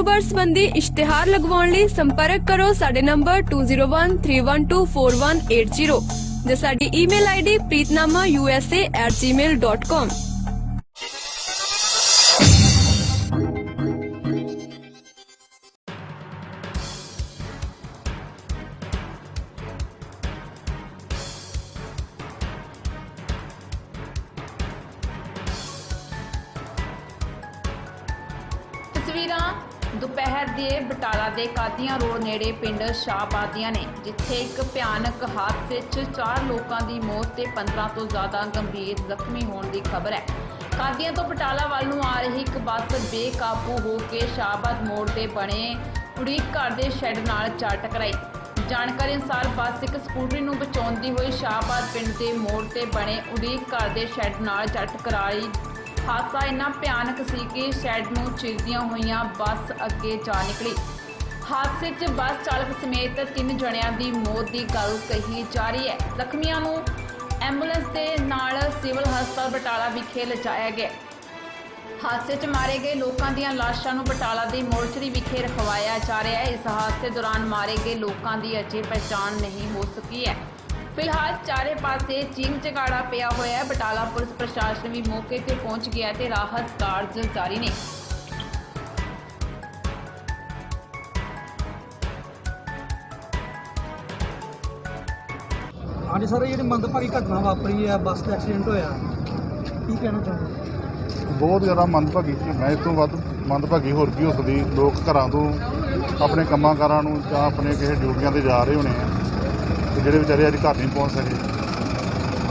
ਕਾਰੋਬਾਰ ਸੰਬੰਧੀ ਇਸ਼ਤਿਹਾਰ ਲਗਵਾਉਣ ਲਈ ਸੰਪਰਕ ਕਰੋ ਸਾਡੇ ਨੰਬਰ 2013124180 ਜਾਂ ਸਾਡੀ ਈਮੇਲ ਆਈਡੀ preetnamausa@gmail.com ਤਸਵੀਰਾਂ ਦੁਪਹਿਰ ਦੇ ਬਟਾਲਾ ਦੇ ਕਾਦੀਆਂ ਰੋਡ ਨੇੜੇ ਪਿੰਡ ਸ਼ਾਹਬਾਦੀਆਂ ਨੇ, ਜਿੱਥੇ ਇੱਕ ਭਿਆਨਕ ਹਾਦਸੇ 'ਚ 4 ਲੋਕਾਂ ਦੀ ਮੌਤ ਤੇ 15 ਤੋਂ ਜ਼ਿਆਦਾ ਗੰਭੀਰ ਜ਼ਖਮੀ ਹੋਣ ਦੀ ਖਬਰ ਹੈ। ਕਾਦੀਆਂ ਤੋਂ ਬਟਾਲਾ ਵੱਲ ਨੂੰ ਆ ਰਹੀ ਇੱਕ ਬੱਸ ਬੇਕਾਬੂ ਹੋ ਕੇ ਸ਼ਾਹਬਾਦ ਮੋੜ ਤੇ ਬਣੇ ਉਡੀਕ ਘਰ ਦੇ ਸ਼ੈੱਡ ਨਾਲ ਜਾ ਟਕਰਾਈ। ਜਾਣਕਾਰੀ ਅਨੁਸਾਰ ਬੱਸ ਇੱਕ ਸਕੂਟਰੀ ਨੂੰ ਬਚਾਉਂਦੀ ਹੋਈ ਸ਼ਾਹਬਾਦ ਪਿੰਡ ਦੇ ਮੋੜ ਤੇ ਬਣੇ ਉਡੀਕ ਘਰ ਦੇ ਸ਼ੈੱਡ ਨਾਲ ਜਾ ਟਕਰਾਈ ਹਾਦਸਾ ਇੰਨਾ ਭਿਆਨਕ ਸੀ ਕਿ ਸ਼ੈਡ ਨੂੰ ਚਿਰਦੀਆਂ ਹੋਈਆਂ ਬੱਸ ਅੱਗੇ ਜਾ ਨਿਕਲੀ। ਹਾਦਸੇ 'ਚ ਬੱਸ ਚਾਲਕ ਸਮੇਤ ਤਿੰਨ ਜਣਿਆਂ ਦੀ ਮੌਤ ਦੀ ਗੱਲ ਕਹੀ ਜਾ ਰਹੀ ਹੈ। ਜ਼ਖਮੀਆਂ ਨੂੰ ਐਂਬੂਲੈਂਸ ਦੇ ਨਾਲ ਸਿਵਲ ਹਸਪਤਾਲ ਬਟਾਲਾ ਵਿਖੇ ਲਿਜਾਇਆ ਗਿਆ। ਹਾਦਸੇ 'ਚ ਮਾਰੇ ਗਏ ਲੋਕਾਂ ਦੀਆਂ ਲਾਸ਼ਾਂ ਨੂੰ ਬਟਾਲਾ ਦੀ ਮੋਰਚਰੀ ਵਿਖੇ ਰਖਵਾਇਆ ਜਾ ਰਿਹਾ ਹੈ। ਇਸ ਹਾਦਸੇ ਦੌਰਾਨ ਮਾਰੇ ਗਏ ਲੋਕਾਂ ਦੀ ਅਜੇ ਪਛਾਣ ਨਹੀਂ ਹੋ ਸਕੀ ਹੈ। ਫਿਲਹਾਲ ਚਾਰੇ ਪਾਸੇ ਚੀਂਗ ਚਗਾੜਾ ਪਿਆ ਹੋਇਆ ਹੈ। ਬਟਾਲਾ ਪੁਲਿਸ ਪ੍ਰਸ਼ਾਸਨ ਵੀ ਮੌਕੇ ਤੇ ਪਹੁੰਚ ਗਿਆ ਤੇ ਰਾਹਤ ਕਾਰਜ ਜਾਰੀ ਨੇ। ਹਾਂਜੀ ਸਰ ਇਹ ਜਿਹੜੀ ਮੰਦਭਾਗੀ ਘਟਨਾ ਵਾਪਰੀ ਹੈ ਬੱਸ ਦਾ ਐਕਸੀਡੈਂਟ ਹੋਇਆ ਕੀ ਕਹਿਣਾ ਚਾਹੁੰਦੇ ਬਹੁਤ ਜ਼ਿਆਦਾ ਮੰਦਭਾਗੀ ਸੀ। ਮੈਂ ਇਸ ਤੋਂ ਵੱਧ ਮੰਦਭਾਗੀ ਹੋਰ ਕੀ ਹੋ ਸਕਦੀ? ਲੋਕ ਘਰਾਂ ਤੋਂ ਆਪਣੇ ਕੰਮਾਂ ਕਾਰਾਂ ਨੂੰ ਜਾਂ ਆਪਣੇ ਕਿਸੇ ਡਿਊਟੀਆਂ ਤੇ ਜਾ ਰਹੇ ਹੋਣੇ ਆ। ਜਿਹੜੇ ਵਿਚਾਰੇ ਅੱਜ ਘਰ ਨਹੀਂ ਪਹੁੰਚ ਸਕੇ।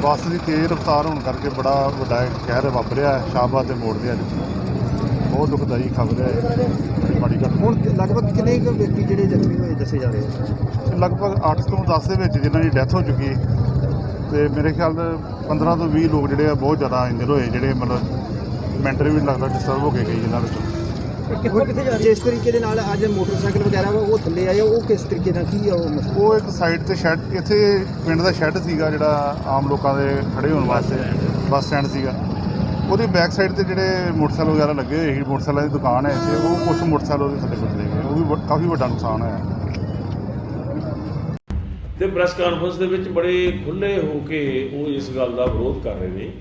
ਬੱਸ ਦੀ ਤੇਜ਼ ਰਫ਼ਤਾਰ ਹੋਣ ਕਰਕੇ ਬੜਾ ਵੱਡਾ ਕਹਿਰ ਵਾਪਰਿਆ ਹੈ ਸ਼ਾਹਬਾਦ ਦੇ ਮੋੜ ਤੇ ਅੱਜ। ਬਹੁਤ ਦੁਖਦਾਈ ਖਬਰ ਹੈ ਬੜੀ ਮਾੜੀ ਘਟਨਾ। ਹੁਣ ਲਗਭਗ ਕਿੰਨੇ ਕੁ ਵਿਅਕਤੀ ਜਿਹੜੇ ਜ਼ਖਮੀ ਹੋਏ ਦੱਸੇ ਜਾ ਰਹੇ ਆ ਲਗਭਗ 8 ਤੋਂ 10 ਦੇ ਵਿੱਚ ਜਿਨ੍ਹਾਂ ਦੀ ਡੈਥ ਹੋ ਚੁੱਕੀ ਤੇ ਮੇਰੇ ਖਿਆਲ ਦੇ 15 ਤੋਂ 20 ਲੋਕ ਜਿਹੜੇ ਆ ਬਹੁਤ ਜ਼ਿਆਦਾ ਇੰਜਰ ਹੋਏ ਜਿਹੜੇ ਮਤਲਬ ਮੈਂਟਲੀ ਵੀ ਲੱਗਦਾ ਡਿਸਟਰਬ ਹੋ ਕੇ ਗਏ ਜਿਨ੍ਹਾਂ ਵਿੱਚੋਂ। ਕਿੱਥੋਂ ਕਿੱਥੇ ਜਾ ਰਹੇ ਜਿਸ ਤਰੀਕੇ ਦੇ ਨਾਲ ਅੱਜ ਮੋਟਰਸਾਈਕਲ ਵਗੈਰਾ ਵਾ ਉਹ ਥੱਲੇ ਆਏ ਆ, ਉਹ ਕਿਸ ਤਰੀਕੇ ਨਾਲ ਕੀ ਆ ਉਹ ਮਸਲਾ? ਉਹ ਇੱਕ ਸਾਈਡ ਤੇ ਸ਼ੈੱਡ ਇੱਥੇ ਪਿੰਡ ਦਾ ਸ਼ੈੱਡ ਸੀਗਾ ਜਿਹੜਾ ਆਮ ਲੋਕਾਂ ਦੇ ਖੜੇ ਹੋਣ ਵਾਸਤੇ ਬੱਸ ਸਟੈਂਡ ਸੀਗਾ। ਉਹਦੀ ਬੈਕ ਸਾਈਡ ਤੇ ਜਿਹੜੇ ਮੋਟਰਸਾਈਕਲ ਵਗੈਰਾ ਲੱਗੇ ਹੋਏ ਸੀ ਮੋਟਰਸਾਈਕਲਾਂ ਦੀ ਦੁਕਾਨ ਹੈ ਇੱਥੇ ਉਹ ਕੁਝ ਮੋਟਰਸਾਈਕਲ ਉਹਦੇ ਥੱਲੇ ਕੁਚਲੇ ਗਏ ਉਹ ਵੀ ਵ- ਕਾਫੀ ਵੱਡਾ ਨੁਕਸਾਨ ਹੋਇਆ। ਤੇ ਪ੍ਰੈਸ ਕਾਨਫਰੰਸ ਦੇ ਵਿੱਚ ਬੜੇ ਖੁੱਲੇ ਹੋ ਕੇ ਉਹ ਇਸ ਗੱਲ ਦਾ ਵਿਰੋਧ ਕਰ ਰਹੇ ਨੇ।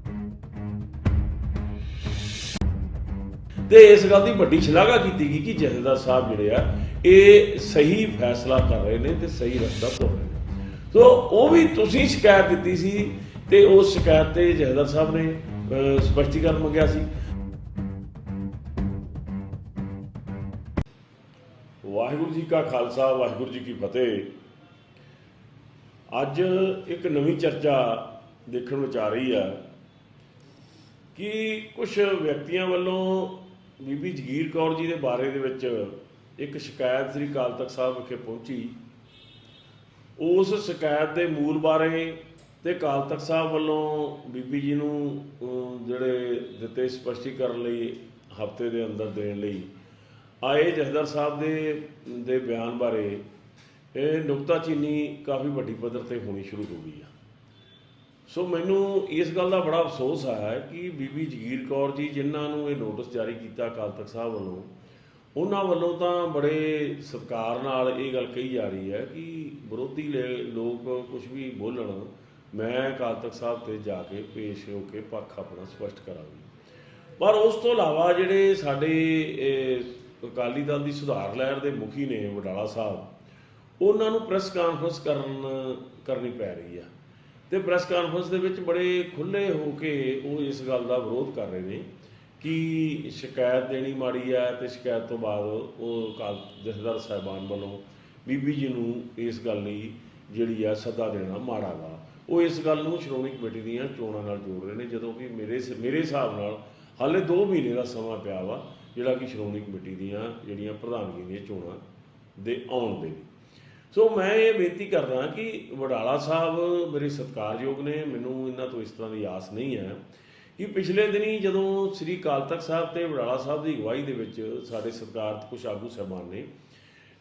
ਤੇ ਇਸ ਗੱਲ ਦੀ ਵੱਡੀ ਸ਼ਲਾਘਾ ਕੀਤੀ ਗਈ ਕਿ ਜਥੇਦਾਰ ਸਾਹਿਬ ਜਿਹੜੇ ਆ, ਇਹ ਸਹੀ ਫੈਸਲਾ ਕਰ ਰਹੇ ਨੇ ਤੇ ਸਹੀ ਰਸਤਾ ਤੁਰ ਰਹੇ ਨੇ। ਸੋ ਉਹ ਵੀ ਤੁਸੀਂ ਸ਼ਿਕਾਇਤ ਦਿੱਤੀ ਸੀ ਤੇ ਉਸ ਸ਼ਿਕਾਇਤ ਤੇ ਜਥੇਦਾਰ ਸਾਹਿਬ ਨੇ ਸਪਸ਼ਟੀਕਰਨ ਮੰਗਿਆ ਸੀ। ਵਾਹਿਗੁਰੂ ਜੀ ਕਾ ਖਾਲਸਾ, ਵਾਹਿਗੁਰੂ ਜੀ ਕੀ ਫਤਿਹ। ਅੱਜ ਇੱਕ ਨਵੀਂ ਚਰਚਾ ਦੇਖਣ ਵਿੱਚ ਆ ਰਹੀ ਆ ਕਿ ਕੁਝ ਵਿਅਕਤੀਆਂ ਵੱਲੋਂ ਬੀਬੀ ਜਗੀਰ ਕੌਰ ਜੀ ਦੇ ਬਾਰੇ ਦੇ ਵਿੱਚ ਇੱਕ ਸ਼ਿਕਾਇਤ ਸ੍ਰੀ ਅਕਾਲ ਤਖਤ ਸਾਹਿਬ ਵਿਖੇ ਪਹੁੰਚੀ। ਉਸ ਸ਼ਿਕਾਇਤ ਦੇ ਮੂਲ ਬਾਰੇ ਤੇ ਅਕਾਲ ਤਖਤ ਸਾਹਿਬ ਵੱਲੋਂ ਬੀਬੀ ਜੀ ਨੂੰ ਜਿਹੜੇ ਦਿੱਤੇ ਸਪਸ਼ਟੀਕਰਨ ਲਈ, ਹਫ਼ਤੇ ਦੇ ਅੰਦਰ ਦੇਣ ਲਈ ਆਏ ਜਥੇਦਾਰ ਸਾਹਿਬ ਦੇ ਦੇ ਬਿਆਨ ਬਾਰੇ, ਇਹ ਨੁਕਤਾਚੀਨੀ ਕਾਫੀ ਵੱਡੀ ਪੱਧਰ ਤੇ ਹੋਣੀ ਸ਼ੁਰੂ ਹੋ ਗਈ ਆ। ਸੋ ਮੈਨੂੰ ਇਸ ਗੱਲ ਦਾ ਬੜਾ ਅਫਸੋਸ ਆਇਆ ਕਿ ਬੀਬੀ ਜਗੀਰ ਕੌਰ ਜੀ, ਜਿਨ੍ਹਾਂ ਨੂੰ ਇਹ ਨੋਟਿਸ ਜਾਰੀ ਕੀਤਾ ਅਕਾਲ ਤਖਤ ਸਾਹਿਬ ਵੱਲੋਂ, ਉਹਨਾਂ ਵੱਲੋਂ ਤਾਂ ਬੜੇ ਸਤਿਕਾਰ ਨਾਲ ਇਹ ਗੱਲ ਕਹੀ ਜਾ ਰਹੀ ਹੈ ਕਿ ਵਿਰੋਧੀ ਲੋਕ ਕੁਝ ਵੀ ਬੋਲਣ, ਮੈਂ ਅਕਾਲ ਤਖਤ ਸਾਹਿਬ ਤੇ ਜਾ ਕੇ ਪੇਸ਼ ਹੋ ਕੇ ਪੱਖ ਆਪਣਾ ਸਪਸ਼ਟ ਕਰਾਂਗੀ। ਪਰ ਉਸ ਤੋਂ ਇਲਾਵਾ ਜਿਹੜੇ ਸਾਡੇ ਅਕਾਲੀ ਦਲ ਦੀ ਸੁਧਾਰ ਲਹਿਰ ਦੇ ਮੁਖੀ ਨੇ ਵਡਾਲਾ ਸਾਹਿਬ, ਉਹਨਾਂ ਨੂੰ ਪ੍ਰੈਸ ਕਾਨਫਰੰਸ ਕਰਨ ਕਰਨੀ ਪੈ ਰਹੀ ਆ। ਤੇ ਪ੍ਰੈਸ ਕਾਨਫਰੰਸ ਦੇ ਵਿੱਚ ਬੜੇ ਖੁੱਲੇ ਹੋ ਕੇ ਉਹ ਇਸ ਗੱਲ ਦਾ ਵਿਰੋਧ ਕਰ ਰਹੇ ਨੇ ਕਿ ਸ਼ਿਕਾਇਤ ਦੇਣੀ ਮਾੜੀ ਹੈ ਤੇ ਸ਼ਿਕਾਇਤ ਤੋਂ ਬਾਅਦ ਉਹ ਅਕਾਲ ਜਥੇਦਾਰ ਸਾਹਿਬਾਨ ਵੱਲੋਂ ਬੀਬੀ ਜੀ ਨੂੰ ਇਸ ਗੱਲ ਲਈ ਜਿਹੜੀ ਆ ਸੱਦਾ ਦੇਣਾ ਮਾੜਾ ਵਾ। ਉਹ ਇਸ ਗੱਲ ਨੂੰ ਸ਼੍ਰੋਮਣੀ ਕਮੇਟੀ ਦੀਆਂ ਚੋਣਾਂ ਨਾਲ ਜੋੜ ਰਹੇ ਨੇ, ਜਦੋਂ ਕਿ ਮੇਰੇ ਸ- ਮੇਰੇ ਹਿਸਾਬ ਨਾਲ ਹਾਲੇ 2 ਮਹੀਨੇ ਦਾ ਸਮਾਂ ਪਿਆ ਵਾ, ਜਿਹੜਾ ਕਿ ਸ਼੍ਰੋਮਣੀ ਕਮੇਟੀ ਦੀਆਂ ਜਿਹੜੀਆਂ ਪ੍ਰਧਾਨਗੀ ਦੀਆਂ ਚੋਣਾਂ ਦੇ ਆਉਣ ਦੇ ਨੇ ਸੋ ਮੈਂ ਇਹ ਬੇਨਤੀ ਕਰਦਾ ਕਿ ਵਡਾਲਾ ਸਾਹਿਬ ਮੇਰੇ ਸਤਿਕਾਰਯੋਗ ਨੇ, ਮੈਨੂੰ ਇਹਨਾਂ ਤੋਂ ਇਸ ਤਰ੍ਹਾਂ ਦੀ ਆਸ ਨਹੀਂ ਹੈ ਕਿ ਪਿਛਲੇ ਦਿਨੀ ਜਦੋਂ ਸ੍ਰੀ ਅਕਾਲ ਤਖਤ ਸਾਹਿਬ ਤੇ ਵਡਾਲਾ ਸਾਹਿਬ ਦੀ ਅਗਵਾਈ ਦੇ ਵਿੱਚ ਸਾਡੇ ਸਰਕਾਰ ਕੁਝ ਆਗੂ ਸਹਿਬਾਨ ਨੇ,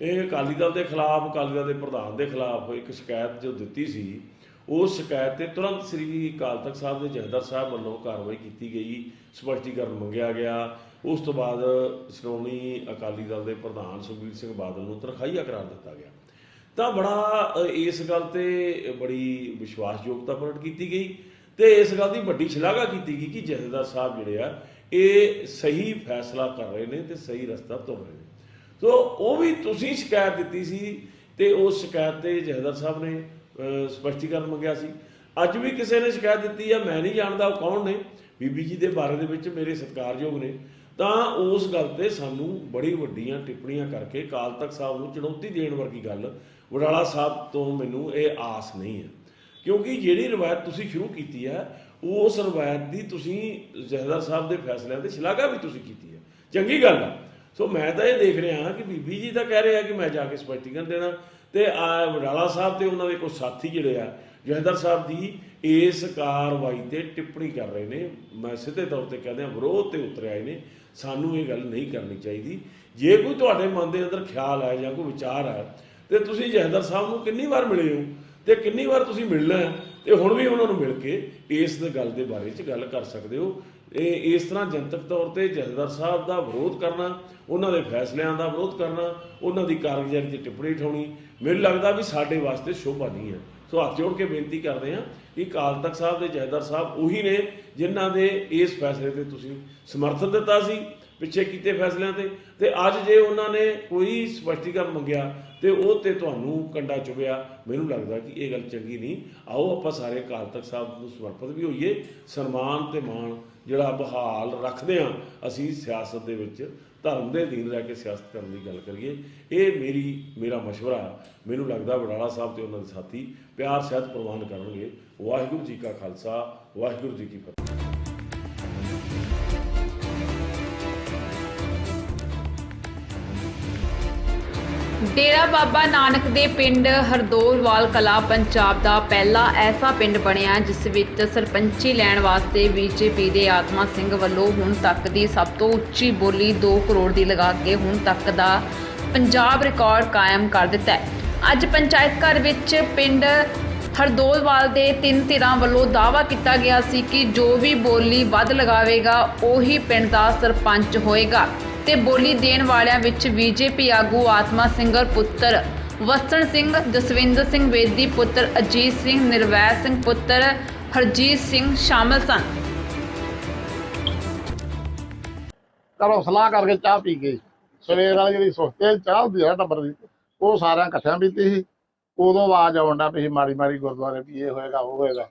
ਇਹ ਅਕਾਲੀ ਦਲ ਦੇ ਖਿਲਾਫ, ਅਕਾਲੀ ਦਲ ਦੇ ਪ੍ਰਧਾਨ ਦੇ ਖਿਲਾਫ ਇੱਕ ਸ਼ਿਕਾਇਤ ਜੋ ਦਿੱਤੀ ਸੀ, ਉਸ ਸ਼ਿਕਾਇਤ ਤੇ ਤੁਰੰਤ ਸ੍ਰੀ ਅਕਾਲ ਤਖਤ ਸਾਹਿਬ ਦੇ ਜਥੇਦਾਰ ਸਾਹਿਬ ਵੱਲੋਂ ਕਾਰਵਾਈ ਕੀਤੀ ਗਈ, ਸਪਸ਼ਟੀਕਰਨ ਮੰਗਿਆ ਗਿਆ। ਉਸ ਤੋਂ ਬਾਅਦ ਸ਼੍ਰੋਮਣੀ ਅਕਾਲੀ ਦਲ ਦੇ ਪ੍ਰਧਾਨ ਸੁਖਬੀਰ ਸਿੰਘ ਬਾਦਲ ਨੂੰ ਤਰਖਾਈਆ ਕਰਾਰ ਦਿੱਤਾ ਗਿਆ। ਤਾਂ ਬੜਾ ਇਸ ਗੱਲ ਤੇ ਬੜੀ ਵਿਸ਼ਵਾਸਯੋਗਤਾ ਪ੍ਰਗਟ ਕੀਤੀ ਗਈ ਤੇ ਇਸ ਗੱਲ ਦੀ ਵੱਡੀ ਸ਼ਲਾਘਾ ਕੀਤੀ ਗਈ ਕਿ ਜਥੇਦਾਰ ਸਾਹਿਬ ਜਿਹੜੇ ਆ ਇਹ ਸਹੀ ਫੈਸਲਾ ਕਰ ਰਹੇ ਨੇ ਤੇ ਸਹੀ ਰਸਤਾ ਤੁਰ ਰਹੇ ਨੇ। ਸੋ ਉਹ ਵੀ ਤੁਸੀਂ ਸ਼ਿਕਾਇਤ ਦਿੱਤੀ ਸੀ ਤੇ ਉਸ ਸ਼ਿਕਾਇਤ ਤੇ ਜਥੇਦਾਰ ਸਾਹਿਬ ਨੇ ਅ, ਸਪਸ਼ਟੀਕਰਨ ਮੰਗਿਆ ਸੀ। ਅੱਜ ਵੀ ਕਿਸੇ ਨੇ ਸ਼ਿਕਾਇਤ ਦਿੱਤੀ ਆ ਮੈਂ ਨਹੀਂ ਜਾਣਦਾ ਉਹ ਕੌਣ ਨੇ। ਬੀਬੀ ਜੀ ਦੇ ਬਾਰੇ ਦੇ ਵਿੱਚ ਮੇਰੇ ਸਤਿਕਾਰਯੋਗ ਨੇ। ਤਾਂ ਉਸ ਗੱਲ ਤੇ ਸਾਨੂੰ ਬੜੀ ਵੱਡੀਆਂ ਟਿੱਪਣੀਆਂ ਕਰਕੇ ਕਾਲ ਤਖਤ ਸਾਹਿਬ ਨੂੰ ਚੁਣੌਤੀ ਦੇਣ ਵਰਗੀ ਗੱਲ ਵਡਾਲਾ ਸਾਹਿਬ ਤੋਂ ਮੈਨੂੰ ਇਹ ਆਸ ਨਹੀਂ ਹੈ। ਕਿਉਂਕਿ ਜਿਹੜੀ ਰਵਾਇਤ ਤੁਸੀਂ ਸ਼ੁਰੂ ਕੀਤੀ ਹੈ, ਉਸ ਰਵਾਇਤ ਦੀ ਤੁਸੀਂ ਜਹਦਰ ਸਾਹਿਬ ਦੇ ਫੈਸਲਿਆਂ ਤੇ ਸ਼ਲਾਘਾ ਵੀ ਤੁਸੀਂ ਕੀਤੀ ਹੈ। ਚੰਗੀ ਗੱਲ ਹੈ। ਸੋ ਮੈਂ ਤਾਂ ਇਹ ਦੇਖ ਰਿਹਾ ਹਾਂ ਕਿ ਬੀਬੀ ਜੀ ਤਾਂ ਕਹਿ ਰਹੇ ਆ ਕਿ ਮੈਂ ਜਾ ਕੇ ਸਪਸ਼ਟੀਕਰਨ ਦੇਣਾ ਤੇ ਆ ਵਡਾਲਾ ਸਾਹਿਬ ਤੇ ਉਹਨਾਂ ਦੇ ਕੋਈ ਸਾਥੀ ਜਿਹੜੇ ਆ, ਜਹਦਰ ਸਾਹਿਬ ਦੀ ਇਸ ਕਾਰਵਾਈ ਤੇ ਟਿੱਪਣੀ ਕਰ ਰਹੇ ਨੇ। ਮੈਂ ਸਿੱਧੇ ਤੌਰ ਤੇ ਕਹਿੰਦੇ ਆ ਵਿਰੋਧ ਤੇ ਉਤਰ ਆਏ ਨੇ ਸਾਨੂੰ ਇਹ ਗੱਲ ਨਹੀਂ ਕਰਨੀ ਚਾਹੀਦੀ। ਜੇ ਕੋਈ ਤੁਹਾਡੇ ਮਨ ਦੇ ਅੰਦਰ ਖਿਆਲ ਹੈ ਜਾਂ ਕੋਈ ਵਿਚਾਰ ਹੈ ਤੇ ਤੁਸੀਂ ਜਹਦਰ ਸਾਹਿਬ ਨੂੰ ਕਿੰਨੀ ਵਾਰ ਮਿਲੇ ਹੋ? ਤੇ ਕਿੰਨੀ ਵਾਰ ਤੁਸੀਂ ਮਿਲਣਾ ਹੈ? ਤੇ ਹੁਣ ਵੀ ਉਹਨਾਂ ਨੂੰ ਮਿਲ ਕੇ ਇਸ ਗੱਲ ਦੇ ਬਾਰੇ 'ਚ ਗੱਲ ਕਰ ਸਕਦੇ ਹੋ। ਇਹ ਇਸ ਤਰ੍ਹਾਂ ਜਨਤਕ ਤੌਰ ਤੇ ਜਥੇਦਾਰ ਸਾਹਿਬ ਦਾ ਵਿਰੋਧ ਕਰਨਾ, ਉਹਨਾਂ ਦੇ ਫੈਸਲਿਆਂ ਦਾ ਵਿਰੋਧ ਕਰਨਾ, ਉਹਨਾਂ ਦੀ ਕਾਰਗੁਜ਼ਾਰੀ 'ਚ ਟਿੱਪਣੀ ਠਾਉਣੀ, ਮੈਨੂੰ ਲੱਗਦਾ ਵੀ ਸਾਡੇ ਵਾਸਤੇ ਸ਼ੋਭਾ ਨਹੀਂ ਹੈ। ਸੋ ਹੱਥ ਜੋੜ ਕੇ ਬੇਨਤੀ ਕਰਦੇ ਹਾਂ ਕਿ ਅਕਾਲ ਤਖਤ ਸਾਹਿਬ ਦੇ ਜਥੇਦਾਰ ਸਾਹਿਬ ਉਹੀ ਨੇ ਜਿਨ੍ਹਾਂ ਦੇ ਇਸ ਫੈਸਲੇ ਤੇ ਤੁਸੀਂ ਸਮਰਥਨ ਦਿੱਤਾ ਸੀ। ਪਿੱਛੇ ਕੀਤੇ ਫੈਸਲਿਆਂ ਤੇ। ਤੇ ਅੱਜ ਜੇ ਉਹਨਾਂ ਨੇ ਕੋਈ ਸਪਸ਼ਟੀਕਰਨ ਮੰਗਿਆ ਤੇ ਉਹ ਤੇ ਤੁਹਾਨੂੰ ਕੰਡਾ ਚੁਭਿਆ, ਮੈਨੂੰ ਲੱਗਦਾ ਕਿ ਇਹ ਗੱਲ ਚੰਗੀ ਨਹੀਂ। ਆਓ ਆਪਾਂ ਸਾਰੇ ਅਕਾਲ ਤਖਤ ਸਾਹਿਬ ਨੂੰ ਸਮਰਪਿਤ ਵੀ ਹੋਈਏ। ਸਨਮਾਨ ਤੇ ਮਾਣ ਜਿਹੜਾ ਬਹਾਲ ਰੱਖਦੇ ਹਾਂ, ਅਸੀਂ ਸਿਆਸਤ ਦੇ ਵਿੱਚ, ਧਰਮ ਦੇ ਅਧੀਨ ਰਹਿ ਕੇ ਸਿਆਸਤ ਕਰਨ ਦੀ ਗੱਲ ਕਰੀਏ। ਇਹ ਮੇਰੀ, ਮੇਰਾ ਮਸ਼ਵਰਾ ਮੈਨੂੰ ਲੱਗਦਾ ਵਡਾਲਾ ਸਾਹਿਬ ਤੇ ਉਹਨਾਂ ਦੇ ਸਾਥੀ ਪਿਆਰ ਸਹਿਤ ਪ੍ਰਵਾਨ ਕਰਨਗੇ। ਵਾਹਿਗੁਰੂ ਜੀ ਕਾ ਖਾਲਸਾ, ਵਾਹਿਗੁਰੂ ਜੀ ਕੀ ਫਤਿਹ। ਡੇਰਾ ਬਾਬਾ ਨਾਨਕ ਦੇ ਪਿੰਡ ਹਰਦੋਲਵਾਲ ਕਲਾ ਪੰਜਾਬ ਦਾ ਪਹਿਲਾ ਐਸਾ ਪਿੰਡ ਬਣਿਆ, ਜਿਸ ਵਿੱਚ ਸਰਪੰਚੀ ਲੈਣ ਵਾਸਤੇ ਬੀਜੇਪੀ ਦੇ ਆਤਮਾ ਸਿੰਘ ਵੱਲੋਂ ਹੁਣ ਤੱਕ ਦੀ ਸਭ ਤੋਂ ਉੱਚੀ ਬੋਲੀ 2 ਕਰੋੜ ਦੀ ਲਗਾ ਕੇ ਹੁਣ ਤੱਕ ਦਾ ਪੰਜਾਬ ਰਿਕਾਰਡ ਕਾਇਮ ਕਰ ਦਿੱਤਾ ਹੈ। ਅੱਜ ਪੰਚਾਇਤ ਘਰ ਵਿੱਚ ਪਿੰਡ ਹਰਦੋਲਵਾਲ ਦੇ ਤਿੰਨ ਧਿਰਾਂ ਵੱਲੋਂ ਦਾਅਵਾ ਕੀਤਾ ਗਿਆ ਸੀ ਕਿ ਜੋ ਵੀ ਬੋਲੀ ਵੱਧ ਲਗਾਵੇਗਾ, ਉਹੀ ਪਿੰਡ ਦਾ ਸਰਪੰਚ ਹੋਏਗਾ। ਤੇ ਬੋਲੀ ਦੇਣ ਵਾਲਿਆਂ ਵਿੱਚ ਬੀਜੇਪੀ ਆਗੂ ਆਤਮਾ ਸਿੰਘਰ ਪੁੱਤਰ ਵਸਣ ਸਿੰਘ ਜਸਵਿੰਦਰ ਸਿੰਘ ਵੇਦੀ ਪੁੱਤਰ ਅਜੀਤ ਸਿੰਘ ਨਿਰਵੈ ਸਿੰਘ ਪੁੱਤਰ ਹਰਜੀਤ ਸਿੰਘ ਸ਼ਾਮਲ ਸਨ। ਘਰੋਂ ਸਲਾਹ ਕਰਕੇ ਚਾਹ ਪੀ ਗਏ। ਸਵੇਰ ਵਾਲੀ ਜਿਹੜੀ ਸੁਸਤੇ ਚਾਹ ਹੁੰਦੀ ਆ ਟੱਬਰ ਦੀ ਉਹ ਸਾਰਿਆਂ ਇਕੱਠਿਆਂ ਪੀਤੀ ਸੀ। ਉਦੋਂ ਆਵਾਜ਼ ਆਉਂਦਾ ਪਈ ਸੀ ਮਾੜੀ ਮਾੜੀ ਗੁਰਦੁਆਰੇ ਵੀ ਇਹ ਹੋਏਗਾ ਉਹ ਹੋਏਗਾ।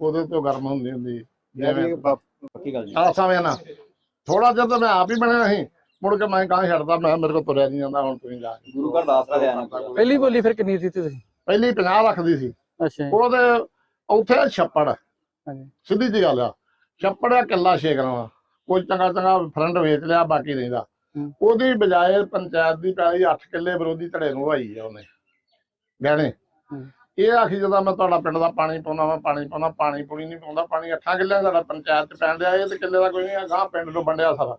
ਉਹਦੇ ਤੋਂ ਗਰਮ ਹੁੰਦੀ ਹੁੰਦੀ ਜਿਵੇਂ ਪੱਕੀ ਗੱਲ ਜੀ। ਆ ਸਮੇਂ ਨਾ ਥੋੜਾ ਜਿਹਾ ਤਾਂ ਮੈਂ ਆਪ ਹੀ ਬਣਿਆ ਸੀ। ਮੁੜ ਕੇ ਮੈਂ ਕਾਂ ਛੱਡਦਾ ਮੈਂ ਮੇਰੇ ਕੋਲ ਤੁਰਿਆ ਨਹੀਂ ਜਾਂਦਾ ਹੁਣ ਤੁਸੀਂ ਜਾ ਕੇ। ਗੁਰੂ ਘਰ ਦਾ ਆਸਰਾ ਲਿਆ ਨਾ ਪਹਿਲੀ ਬੋਲੀ ਫਿਰ ਕਿੰਨੀ ਦਿੱਤੀ ਤੁਸੀਂ? ਪਹਿਲੀ 50 ਰੱਖਦੀ ਸੀ। ਅੱਛਾ ਜੀ, ਉਹਦੇ ਉੱਥੇ ਛੱਪੜ। ਹਾਂਜੀ। ਸਿੱਧੀ ਜੀ ਗੱਲ ਆ। ਛੱਪੜ ਆ ਕਿੱਲਾ ਗਰਾਵਾਂ ਕੋਈ ਚੰਗਾ ਚੰਗਾ ਫਰੰਟ ਵੇਚ ਲਿਆ ਬਾਕੀ ਰਹਿੰਦਾ ਹੂੰ। ਉਹਦੀ ਬਜਾਏ ਪੰਚਾਇਤ ਦੀ ਪੈਲੀ 8 ਕਿੱਲੇ ਵਿਰੋਧੀ ਧੜੇ ਨੂੰ ਵਾਈ ਆ ਉਹਨੇ। ਗਹਿਣੇ। ਹੂੰ। ਇਹ ਆਖੀ ਜਦੋਂ ਮੈਂ ਤੁਹਾਡਾ ਪਿੰਡ ਦਾ ਪਾਣੀ ਪਾਉਂਦਾ ਮੈਂ ਪਾਣੀ ਪਾਉਂਦਾ ਪਾਣੀ ਪੂਣੀ ਨਹੀਂ ਪਾਉਂਦਾ ਪਾਣੀ 8 ਕਿੱਲਿਆਂ ਦਾ ਸਾਡਾ ਪੰਚਾਇਤ ਚ ਪੈਣ ਡਿਆ ਇਹ ਤੇ ਕਿੱਲੇ ਦਾ ਕੋਈ ਨਹੀਂ ਗਾਂ ਪਿੰਡ ਨੂੰ ਵੰਡਿਆ ਸਾਰਾ।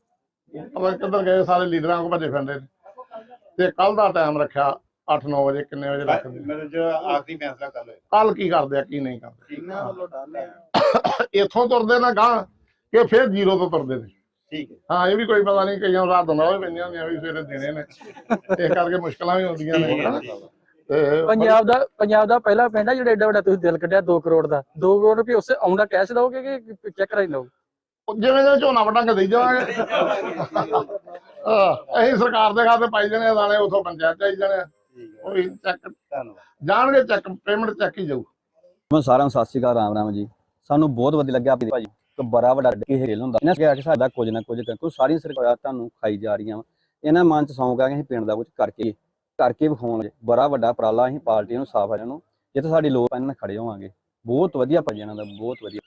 ਨੀ ਕਿੱਧਰ ਗਏ ਸਾਰੇ ਲੀਡਰਾਂ ਕੋ ਭੱਜੇ ਫਿਰਦੇ ਨੇ। ਤੇ ਕੱਲ ਦਾ ਟਾਈਮ ਰੱਖਿਆ 8-9 ਵਜੇ ਕਿੰਨੇ ਵਜੇ ਰੱਖਦੇ ਮੇਰੇ ਜੋ ਆਖਰੀ ਫੈਸਲਾ ਕਰ ਲਓ ਕੱਲ ਕੀ ਕਰਦੇ ਆ ਕੀ ਨਹੀਂ ਕਰਦੇ। ਇਹਨਾਂ ਵੱਲੋਂ ਇੱਥੋਂ ਤੁਰਦੇ ਨਾ ਗਾਂ ਕਿ ਫਿਰ ਜ਼ੀਰੋ ਤੋਂ ਤੁਰਦੇ ਨੇ। ਠੀਕ ਹੈ। ਹਾਂ ਇਹ ਵੀ ਕੋਈ ਪਤਾ ਨਹੀਂ ਕਈਆਂ ਰਾਤ ਹੁੰਦਾ ਵੀ ਪੈਂਦੀਆਂ ਹੁੰਦੀਆਂ ਵੀ ਸਵੇਰੇ ਦੇਣੇ ਨੇ। ਇਸ ਕਰਕੇ ਮੁਸ਼ਕਲਾਂ ਵੀ ਹੁੰਦੀਆਂ ਨੇ। ਪੰਜਾਬ ਦਾ ਪੰਜਾਬ ਦਾ ਪਹਿਲਾ ਪਿੰਡ ਆ ਜਿਹੜਾ ਏਡਾ ਵੱਡਾ ਤੁਸੀਂ ਦਿਲ ਕੱਢਿਆ 2 ਕਰੋੜ ਦਾ। 2 ਕਰੋੜ ਰੁਪਏ ਉਸੇ ਆਉਂਦਾ ਕੈਸ਼ ਦਓਗੇ ਕਿ ਚੈੱਕ ਰਾਈ ਲਓਗੇ ਜਿਵੇਂ ਜਿਵੇਂ ਝੋਨਾ ਵਟਾਂ ਕੇ ਦੇਈ ਜਾਵਾਂਗੇ। ਆਹ, ਅਸੀਂ ਸਰਕਾਰ ਦੇ ਖਾਤੇ ਪਾਈ ਜਾਣੇ ਦਾਣੇ ਉਥੋਂ ਪੰਚਾਇਤ ਚਾਈ ਜਾਣੇ। ਉਹ ਵੀ ਚੈੱਕ ਧੰਨਵਾਦ। ਜਾਣਗੇ ਚੈੱਕ ਪੇਮੈਂਟ ਚੈੱਕ ਹੀ ਜਾਊ। ਮੈਂ ਸਾਰਿਆਂ ਨੂੰ ਸਤਿ ਸ਼੍ਰੀ ਅਕਾਲ ਰਾਮ ਰਾਮ ਜੀ। ਸਾਨੂੰ ਬਹੁਤ ਵਧੀਆ ਲੱਗਿਆ ਆਪਣੀ ਭਾਜੀ। ਇੱਕ ਬੜਾ ਵੱਡਾ ਕੀ ਹੇਲ ਹੁੰਦਾ। ਇਹਨਾਂ ਕਿਹਾ ਕਿ ਸਾਡਾ ਕੁਝ ਨਾ ਕੁਝ ਕਰ ਕੋਈ ਸਾਰੀਆਂ ਸਰਕਾਰਾਂ ਤੁਹਾਨੂੰ ਖਾਈ ਜਾ ਰਹੀਆਂ ਵਾ। ਇਹਨਾਂ ਮਨ ਚ ਸੌਂਕ ਆ ਕਿ ਅਸੀਂ ਪਿੰਡ ਦਾ ਕੁਝ ਕਰਕੇ ਕਰਕੇ ਵਿਖਾਉਣ ਬੜਾ ਵੱਡਾ ਉਪਰਾਲਾ ਅਸੀਂ ਪਾਰਟੀਆਂ ਨੂੰ ਸਾਫ਼ ਆ ਨੂੰ। ਜਿੱਥੇ ਸਾਡੀ ਲੋਕ ਇਹਨਾਂ ਖੜੇ ਹੋਵਾਂਗੇ। ਬਹੁਤ ਵਧੀਆ ਭਾਜੀ ਇਹਨਾਂ ਦਾ ਬਹੁਤ ਵਧੀਆ।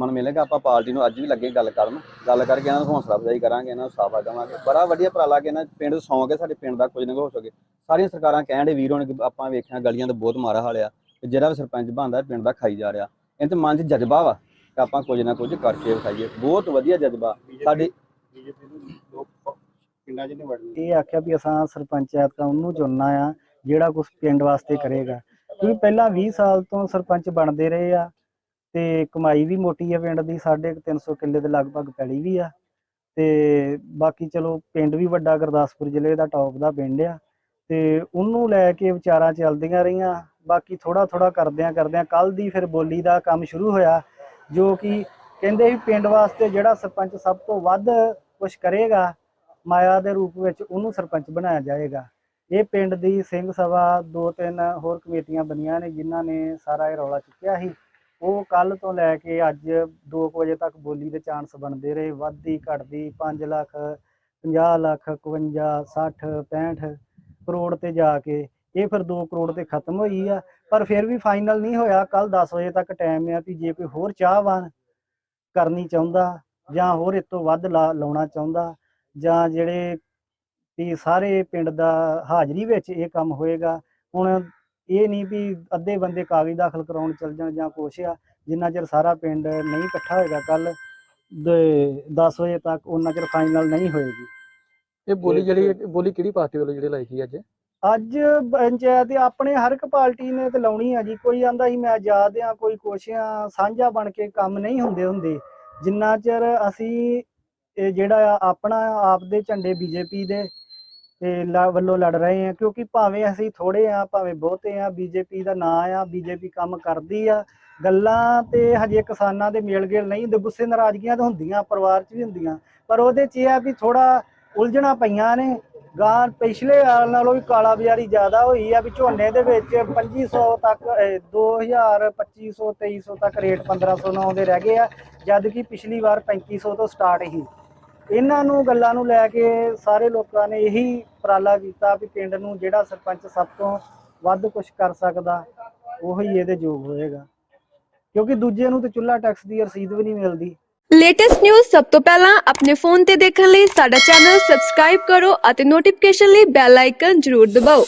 ਮਨ ਮਿਲੇਗਾ ਆਪਾਂ ਪਾਰਟੀ ਨੂੰ ਅੱਜ ਵੀ ਲੱਗੇ ਗੱਲ ਕਰਨ। ਗੱਲ ਕਰਕੇ ਇਹਨਾਂ ਨੂੰ ਹੌਸਲਾ ਅਫਜ਼ਾਈ ਕਰਾਂਗੇ ਇਹਨਾਂ ਨੂੰ ਸਾਫਾ ਦੇਵਾਂਗੇ ਬੜਾ ਵਧੀਆ ਉਪਰਾਲਾ ਕਿ ਇਹਨਾਂ ਪਿੰਡ ਸੌਂ ਕੇ ਸਾਡੇ ਪਿੰਡ ਦਾ ਕੁਝ ਨਾ ਕੁਝ ਹੋ ਸਕੇ। ਸਾਰੀਆਂ ਸਰਕਾਰਾਂ ਕਹਿਣ ਦੇ ਵੀਰ ਹੋਣ ਕਿ ਆਪਾਂ ਵੇਖਿਆ ਗਲੀਆਂ ਦਾ ਬਹੁਤ ਮਾਰਾ ਹਾਲ ਆ ਤੇ ਜਿਹੜਾ ਵੀ ਸਰਪੰਚ ਬਣਦਾ ਪਿੰਡ ਦਾ ਖਾਈ ਜਾ ਰਿਹਾ। ਇਹ ਤੇ ਮਨ 'ਚ ਜਜ਼ਬਾ ਵਾ ਕਿ ਆਪਾਂ ਕੁਝ ਨਾ ਕੁਝ ਕਰਕੇ ਵਿਖਾਈਏ। ਬਹੁਤ ਵਧੀਆ ਜਜ਼ਬਾ। ਸਾਡੇ ਪਿੰਡਾਂ 'ਚ ਵੜਨੀ। ਇਹ ਆਖਿਆ ਵੀ ਅਸਾਂ ਸਰਪੰਚ ਐਤਕਾਂ ਉਹਨੂੰ ਚੁਣਨਾ ਆ ਜਿਹੜਾ ਕੁਝ ਪਿੰਡ ਵਾਸਤੇ ਕਰੇਗਾ। ਕਿਉਂਕਿ ਪਹਿਲਾਂ 20 ਸਾਲ ਤੋਂ ਸਰਪੰਚ ਬਣਦੇ ਰਹੇ ਆ। ਤੇ ਕਮਾਈ ਵੀ ਮੋਟੀ ਆ ਪਿੰਡ ਦੀ, ਸਾਢੇ ਕੁ 300 ਕਿੱਲੇ ਦੇ ਲਗਭਗ ਪੈਲੀ ਵੀ ਆ। ਤੇ ਬਾਕੀ ਚਲੋ ਪਿੰਡ ਵੀ ਵੱਡਾ, ਗੁਰਦਾਸਪੁਰ ਜ਼ਿਲ੍ਹੇ ਦਾ ਟੌਪ ਦਾ ਪਿੰਡ ਆ। ਤੇ ਉਹਨੂੰ ਲੈ ਕੇ ਵਿਚਾਰਾਂ ਚੱਲਦੀਆਂ ਰਹੀਆਂ। ਬਾਕੀ ਥੋੜਾ ਥੋੜਾ ਕਰਦਿਆਂ ਕਰਦਿਆਂ ਕੱਲ ਦੀ ਫਿਰ ਬੋਲੀ ਦਾ ਕੰਮ ਸ਼ੁਰੂ ਹੋਇਆ, ਜੋ ਕਿ ਕਹਿੰਦੇ ਵੀ ਪਿੰਡ ਵਾਸਤੇ ਜਿਹੜਾ ਸਰਪੰਚ ਸਭ ਤੋਂ ਵੱਧ ਕੁਝ ਕਰੇਗਾ, ਮਾਇਆ ਦੇ ਰੂਪ ਵਿੱਚ ਉਹਨੂੰ ਸਰਪੰਚ ਬਣਾਇਆ ਜਾਏਗਾ। ਇਹ ਪਿੰਡ ਦੀ ਸਿੰਘ ਸਭਾ ਦੋ ਤਿੰਨ ਹੋਰ ਕਮੇਟੀਆਂ ਬਣੀਆਂ ਨੇ, ਜਿਨ੍ਹਾਂ ਨੇ ਸਾਰਾ ਇਹ ਰੌਲਾ ਚੁੱਕਿਆ ਸੀ। ਉਹ ਕੱਲ ਤੋਂ ਲੈ ਕੇ ਅੱਜ 2 ਵਜੇ ਤੱਕ ਬੋਲੀ ਦੇ ਚਾਂਸ ਬਣਦੇ ਰਹੇ। ਵੱਧਦੀ, ਘਟਦੀ 5 ਲੱਖ 50 ਲੱਖ 51 60 65 ਕਰੋੜ ਤੇ ਜਾ ਕੇ ਇਹ ਫਿਰ 2 ਕਰੋੜ ਤੇ ਖਤਮ ਹੋਈ ਆ। ਪਰ ਫਿਰ ਵੀ ਫਾਈਨਲ ਨਹੀਂ ਹੋਇਆ। ਕੱਲ 10 ਵਜੇ ਤੱਕ ਟਾਈਮ ਆ ਵੀ ਜੇ ਕੋਈ ਹੋਰ ਚਾਹਵਾਨ ਕਰਨੀ ਚਾਹੁੰਦਾ ਜਾਂ ਹੋਰ ਇਸ ਤੋਂ ਵੱਧ ਲਾ- ਲਾਉਣਾ ਚਾਹੁੰਦਾ ਜਾਂ ਜਿਹੜੇ ਵੀ ਸਾਰੇ ਪਿੰਡ ਦਾ ਹਾਜ਼ਰੀ ਵਿੱਚ ਇਹ ਕੰਮ ਹੋਏਗਾ, ਹੁਣ ਇਹ ਨਹੀਂ ਵੀ ਅੱਧੇ ਬੰਦੇ ਕਾਗਜ਼ ਦਾਖਲ ਕਰਾਉਣ ਚੱਲ ਜਾਣ ਜਾਂ ਕੁਛ ਆ ਜਿੰਨਾ ਚਿਰ ਸਾਰਾ ਪਿੰਡ ਨਹੀਂ ਇਕੱਠਾ ਹੋਏਗਾ ਕੱਲ 10 ਵਜੇ ਤੱਕ ਉਹਨਾਂ ਚਿਰ ਫਾਈਨਲ ਨਹੀਂ ਹੋਏਗੀ। ਇਹ ਬੋਲੀ ਜਿਹੜੀ ਬੋਲੀ ਕਿਹੜੀ ਪਾਰਟੀ ਵੱਲੋਂ ਜਿਹੜੀ ਲਾਈ ਗਈ ਅੱਜ? ਅੱਜ ਪੰਚਾਇਤ ਆਪਣੇ ਹਰ ਇੱਕ ਪਾਰਟੀ ਨੇ ਤੇ ਲਾਉਣੀ ਆ ਜੀ ਕੋਈ ਆਂਦਾ ਸੀ ਮੈਂ ਆਜ਼ਾਦ ਆ ਕੋਈ ਕੁਛ ਆ ਸਾਂਝਾ ਬਣ ਕੇ ਕੰਮ ਨਹੀਂ ਹੁੰਦੇ ਹੁੰਦੇ। ਜਿੰਨਾ ਚਿਰ ਅਸੀਂ ਇਹ ਜਿਹੜਾ ਆਪਣਾ ਆਪ ਦੇ ਝੰਡੇ ਬੀਜੇਪੀ ਦੇ ਤੇ ਲ- ਵੱਲੋਂ ਲੜ ਰਹੇ ਆ ਕਿਉਂਕਿ ਭਾਵੇਂ ਅਸੀਂ ਥੋੜੇ ਆ ਭਾਵੇਂ ਬਹੁਤੇ ਆ ਬੀਜੇਪੀ ਦਾ ਨਾਂ ਆ ਬੀਜੇਪੀ ਕੰਮ ਕਰਦੀ ਆ ਗੱਲਾਂ ਤੇ ਹਜੇ ਕਿਸਾਨਾਂ ਦੇ ਮੇਲ ਗੇਲ ਨਹੀਂ ਹੁੰਦੇ ਗੁੱਸੇ ਨਾਰਾਜ਼ਗੀਆਂ ਤਾਂ ਹੁੰਦੀਆਂ ਪਰਿਵਾਰ 'ਚ ਵੀ ਹੁੰਦੀਆਂ ਪਰ ਉਹਦੇ 'ਚ ਇਹ ਆ ਵੀ ਥੋੜਾ ਉਲਝਣਾ ਪਈਆਂ ਨੇ ਗਾਂ ਪਿਛਲੇ ਸਾਲ ਨਾਲੋਂ ਵੀ ਕਾਲਾ ਬਾਜ਼ਾਰੀ ਜ਼ਿਆਦਾ ਹੋਈ ਆ ਵੀ ਝੋਨੇ ਦੇ ਵਿੱਚ 2500 ਤੱਕ ਅਹ, 2000 2500 2300 ਤੱਕ ਰੇਟ 1500 ਨਾਲ ਆਉਂਦੇ ਰਹਿ ਗਏ ਆ ਜਦ ਕਿ ਪਿਛਲੀ ਵਾਰ 3500 ਤੋਂ ਸਟਾਰਟ ਹੀ ਇਹਨਾਂ ਨੂੰ ਗੱਲਾਂ ਨੂੰ ਲੈ ਕੇ ਸਾਰੇ ਲੋਕਾਂ ਨੇ ਇਹੀ ਉਪਰਾਲਾ ਕੀਤਾ ਵੀ ਪਿੰਡ ਨੂੰ ਜਿਹੜਾ ਸਰਪੰਚ ਸਭ ਤੋਂ ਵੱਧ ਕੁਝ ਕਰ ਸਕਦਾ, ਉਹੀ ਇਹਦੇ ਯੋਗ ਹੋਏਗਾ। ਕਿਉਂਕਿ ਦੂਜੇ ਨੂੰ ਤੇ ਚੁੱਲ੍ਹਾ ਟੈਕਸ ਦੀ ਰਸੀਦ ਵੀ ਨਹੀਂ ਮਿਲਦੀ। ਲੇਟੈਸਟ ਨਿਊਜ਼ ਸਭ ਤੋਂ ਪਹਿਲਾਂ ਆਪਣੇ ਫੋਨ ਤੇ ਦੇਖਣ ਲਈ ਸਾਡਾ ਚੈਨਲ ਸਬਸਕ੍ਰਾਈਬ ਕਰੋ ਅਤੇ ਨੋਟੀਫਿਕੇਸ਼ਨ ਲਈ ਬੈਲ ਆਈਕਨ ਜ਼ਰੂਰ ਦਬਾਓ।